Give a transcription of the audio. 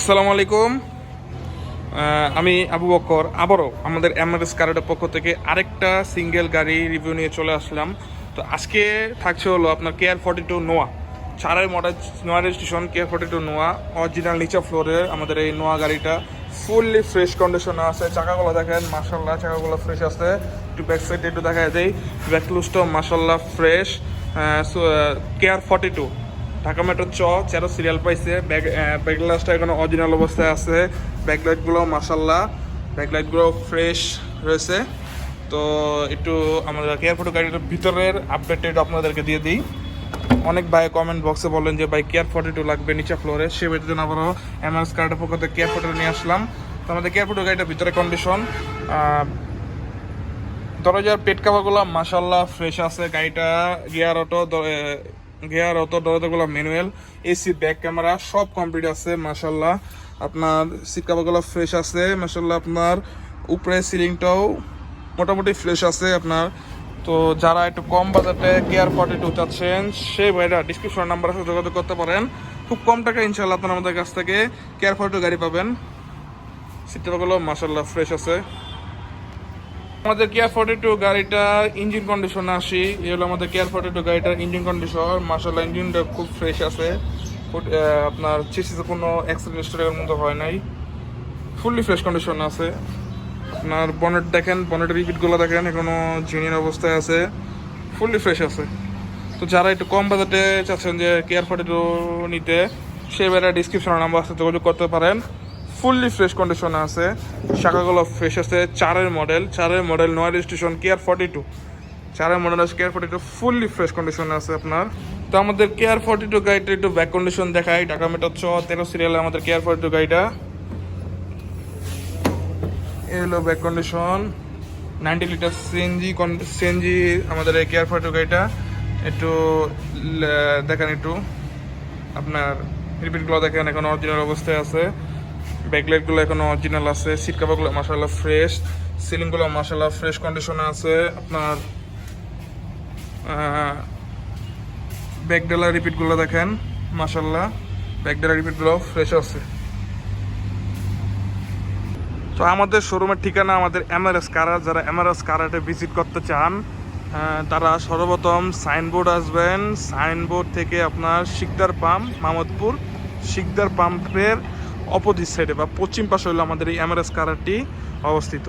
আসসালামু আলাইকুম। আমি আবু বকর আবারও আমাদের এমআরএস কারের পক্ষ থেকে আরেকটা সিঙ্গেল গাড়ি রিভিউ নিয়ে চলে আসলাম। তো আজকে থাকছে হলো আপনার কেয়ার ফর্টি টু নোয়া চারের model Noah registration K R forty two Noah original নিচা ফ্লোরের আমাদের এই নোয়া গাড়িটা ফুললি ফ্রেশ কন্ডিশনে আছে। চাকাগুলো দেখেন মাসাল্লাহ চাকাগুলো ফ্রেশ আছে। একটু ব্যাক সাইডে একটু দেখা যায় ব্যাক লুজটাও মাসাল্লাহ fresh K R forty two Dhaka metro চ, চেরো সিরিয়াল পাইছে। ব্যাক ব্যাক গ্লাসটা এখনও অরিজিনাল অবস্থায় আছে। ব্যাকলাইটগুলো মাসাল্লাহ ব্যাকলাইটগুলো ফ্রেশ রয়েছে। তো একটু আমাদের এয়ারপোর্ট গাড়িটার ভিতরের আপডেটেড আপনাদেরকে দিয়ে দিই। অনেক ভাই কমেন্ট বক্সে বললেন যে, ভাই কেয়ার ফর্টি টু লাগবে নিচে ফ্লোরে সে বেতন আবারও এমআরএস কার্ডের পক্ষ থেকে কেয়ার ফর্টি নিয়ে আসলাম। তো আমাদের কেয়ার ফর্টি গাড়িটার ভিতরে কন্ডিশন দরজার পেট কাভারগুলো মাসাল্লাহ ফ্রেশ আছে। গাড়িটা গিয়ার অটো গিয়ার অটো দরজাগুলো ম্যানুয়াল এসি ব্যাক ক্যামেরা সব কমপ্লিট আছে মাসাল্লাহ আপনার সিট কাভারগুলো ফ্রেশ আছে মাসাল্লাহ আপনার উপরে সিলিংটাও মোটামুটি ফ্রেশ আছে আপনার। তো যারা একটু কম বাজেটে কেয়ার ফর্টি টু চাচ্ছেন, সেই ভাইরা ডিসক্রিপশন নাম্বার আছে, যোগাযোগ করতে পারেন। খুব কম টাকা ইনশাল্লাহ আপনার আমাদের কাছ থেকে কেয়ার ফর্টি গাড়ি পাবেন। সিট কাভারগুলো মাসাল্লাহ ফ্রেশ আছে। আমাদের কেয়ার ফর্টি টু গাড়িটার ইঞ্জিন কন্ডিশন আসি। এ হলো আমাদের কেয়ার ফর্টি টু গাড়িটার ইঞ্জিন কন্ডিশন মার্শাল্লাহ ইঞ্জিনটা খুব ফ্রেশ আছে। আপনার চেসিসে কোনো অ্যাক্সিডেন্ট স্টোরের মতো হয় নাই। ফুললি ফ্রেশ কন্ডিশন আছে। আপনার বনেট দেখেন বনেটের রিপিটগুলো দেখেন, এখনও জিনিয়ার অবস্থায় আছে। ফুললি ফ্রেশ আছে। তো যারা একটু কম বাজেটে চাচ্ছেন যে কেয়ার ফর্টি টু নিতে, সেই বেলা ডিসক্রিপশনে নাম্বার আছে, যোগাযোগ করতে পারেন। ফুললি ফ্রেশ কন্ডিশনে আছে। শাখাগুলো ফ্রেশ আছে, চারের মডেল চারের মডেল নয় registration K R forty two চারের মডেল আছে K R forty two fully fresh কন্ডিশনে আছে আপনার। তো আমাদের কেয়ার ফর্টি টু গাড়িটা একটু ব্যাক কন্ডিশন দেখায় ঢাকা মেট্রো ছ, তেরো সিরিয়ালে আমাদের কেয়ার ফর্টি টু। গাড়িটা এ হলো back condition ninety litre CNG CNG আমাদের এই কেয়ার ফর্টি টু। গাড়িটা একটু দেখেন একটু। আপনার রিপিটগুলো দেখেন, এখন অরিজিনাল অবস্থায় আছে। ব্যাকলাইটগুলো এখনও অরিজিনাল আছে সিট কাভারগুলো মাসাল্লাহ ফ্রেশ সিলিংগুলো মাসাল্লাহ ফ্রেশ কন্ডিশনে আছে। আপনার ব্যাকডেলার রিপিটগুলো দেখেন মাসাল্লাহ ব্যাকডেলার রিপিটগুলো ফ্রেশ আছে। তো আমাদের শোরুমের ঠিকানা আমাদের এমআরএস কারা যারা এমআরএস কারাটে ভিজিট করতে চান তারা সর্বপ্রথম সাইনবোর্ড আসবেন। সাইনবোর্ড থেকে আপনার শিকদার পাম্প মামদপুর শিকদার পাম্পের অপোজিট সাইডে বা পশ্চিম পাশে হলো আমাদের এই এমআরএস কারারটি অবস্থিত।